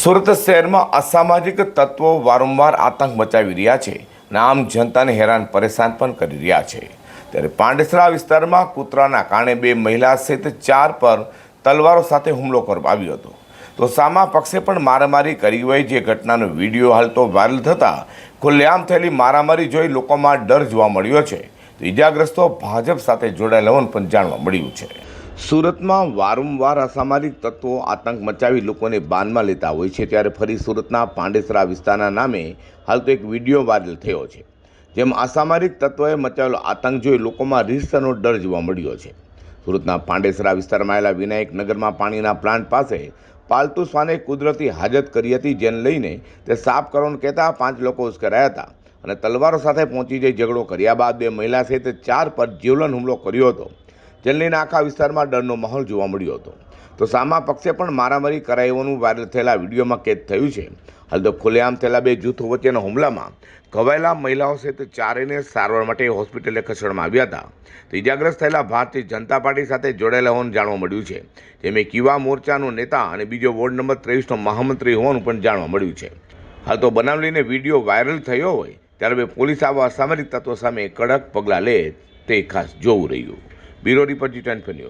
સુરત શહેરમાં અસામાજિક તત્વો વારંવાર આતંક મચાવી રહ્યા છે. અને આમ જનતાને હેરાન પરેશાન પણ કરી રહ્યા છે. ત્યારે પાંડેસરા વિસ્તારમાં કૂતરાના કારણે બે મહિલા સહિત ચાર પર તલવારો સાથે હુમલો કરવામાં આવ્યો હતો. તો સામા પક્ષે પણ મારામારી કરી હોય જે ઘટનાનો વીડિયો હાલ તો વાયરલ થતાં ખુલ્લેઆમ થયેલી મારામારી જોઈ લોકોમાં ડર જોવા મળ્યો છે. તો ઇજાગ્રસ્તો ભાજપ સાથે જોડાયેલા હોવાનું પણ જાણવા મળ્યું છે. સુરતમાં વારંવાર અસામાજિક તત્વો આતંક મચાવી લોકોને બાનમાં લેતા હોય છે, ત્યારે ફરી સુરતના પાંડેસરા વિસ્તારના નામે હાલ તો એક વીડિયો વાયરલ થયો છે, જેમ અસામાજિક તત્વોએ મચાવેલો આતંક જોઈ લોકોમાં રીસનો ડર જોવા મળ્યો છે. સુરતના પાંડેસરા વિસ્તારમાં આવેલા વિનાયક નગરમાં પાણીના પ્લાન્ટ પાસે પાલતુ શ્વાને કુદરતી હાજત કરી હતી, જેને લઈને તે સાફ કરવાનું કહેતા પાંચ લોકો ઉશ્કેરાયા હતા અને તલવારો સાથે પહોંચી જઈ ઝઘડો કર્યા બાદ બે મહિલા સહિત ચાર પર જીવલન હુમલો કર્યો હતો. જેને આખા વિસ્તારમાં ડરનો માહોલ જોવા મળ્યો હતો. તો સામા પક્ષે પણ મારામારી કરાય હોવાનું વાયરલ થયેલા વિડીયોમાં કેદ થયું છે. હાલ તો ખુલ્લેઆમ થયેલા બે જૂથો વચ્ચેના હુમલામાં ઘવાયેલા મહિલાઓ સહિત ચારેને સારવાર માટે હોસ્પિટલે ખસેડવામાં આવ્યા હતા. તો ઇજાગ્રસ્ત થયેલા ભારતીય જનતા પાર્ટી સાથે જોડાયેલા હોવાનું જાણવા મળ્યું છે. જેમાં કિવા મોરચાનો નેતા અને બીજો વોર્ડ નંબર ત્રેવીસનો મહામંત્રી હોવાનું પણ જાણવા મળ્યું છે. હાલ તો બનાવ લઈને વીડિયો વાયરલ થયો હોય, ત્યારે પોલીસ આવા અસામરિક તત્વો સામે કડક પગલાં લે તે ખાસ જોવું રહ્યું. bureau report G ten news